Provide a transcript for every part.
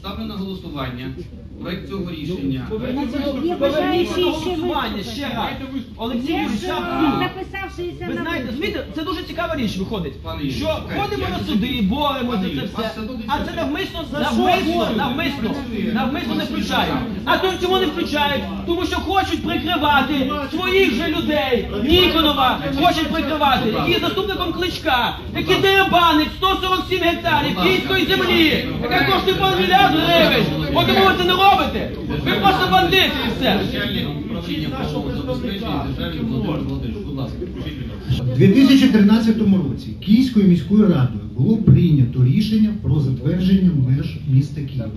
ставлю на голосування проект цього рішення. Я вважаю, ще голосування ще раз. Олексій Є Юрійович, Ви знаєте, розумієте, це дуже цікава річ виходить. Пане Юрій, Що чекайте, ходимо я на суди, боремося за це вас все. дуже А це цікаво. навмисно, навмисно, що? навмисно, навмисно не включають. А то чому не включають? Тому що хочуть прикривати своїх же людей. Ніконова хочуть прикривати, який є заступником кличка, який деребанить 147 гектарів київської землі, яка коштує понад мільярд гривень. Тому ви це не робите. Ви просто бандити і все. У 2013 році Київською міською радою було прийнято рішення про затвердження меж міста Києва.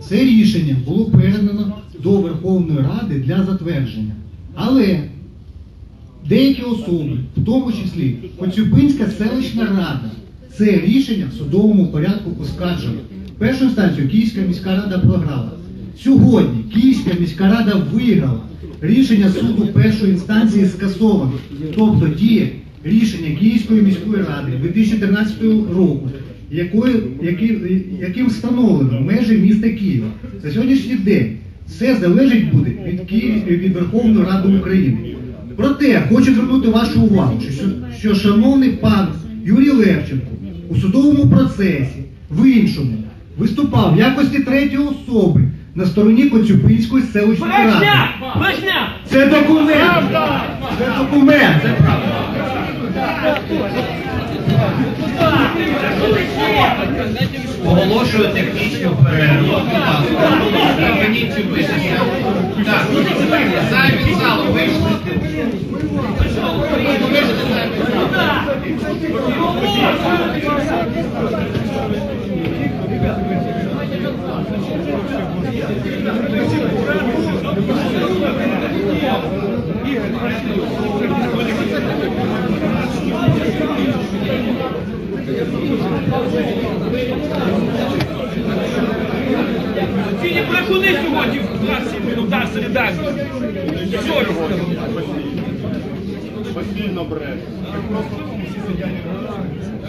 Це рішення було передано до Верховної Ради для затвердження. Але деякі особи, в тому числі Коцюбинська селищна рада, це рішення в судовому порядку оскаржила. Першу інстанцію Київська міська рада програла. Сьогодні Київська міська рада виграла. Рішення суду першої інстанції скасовано. Тобто діє рішення Київської міської ради 2013 року, якою, які, яким встановлено межі міста Києва. За сьогоднішній день все залежить буде від Київ, від Верховної Ради України. Проте хочу звернути вашу увагу, що, що шановний пан Юрій Левченко у судовому процесі в іншому виступав в якості третьої особи на стороні Коцюбинської селищної ради. Брехня! Брехня! Це документ! Це документ! Це. Оголошую технічну перерву. Ласка. Цю висадку. Так, зайві залу вийшли. Ці не брехуни сьогодні в класі удар солідарність. Що його? Постійно бред.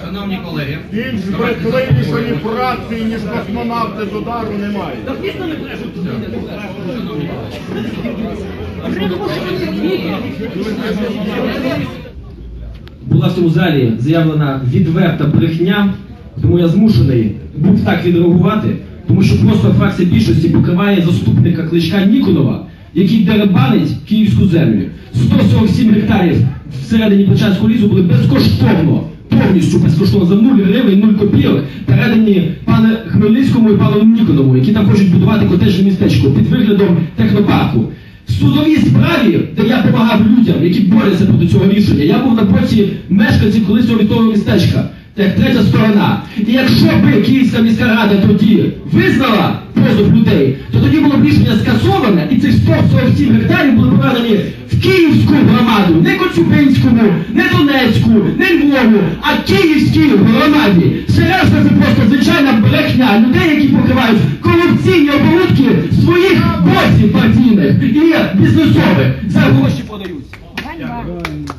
Шановні колеги, Більш брехливішої фракції, ніж космонавти з удару немає. Так дійсно не брешуть. була в цьому залі заявлена відверта брехня, тому я змушений був так відреагувати, тому що просто фракція більшості покриває заступника кличка Ніконова, який деребанить київську землю. 147 гектарів всередині Плечанського лісу були безкоштовно, повністю безкоштовно за 0 гривень, 0 копійок передані пане Хмельницькому і пану Ніконову, які там хочуть будувати котежне містечко під виглядом технопарку. В судовій справі, де я допомагав людям, які борються проти цього рішення, я був на боці мешканців колишнього військового містечка, як третя сторона. І якщо би Київська міська рада тоді визнала позов людей, то тоді було б рішення скасоване, і цих 147 гектарів були проведені в Київську громаду, не Коцюбинському, не Донецьку, не Львову, а Київській громаді. Все це просто звичайна брехня людей, які покривають корупційні оборудки своїх босів партійних і бізнесових за гроші продаються. ганьба.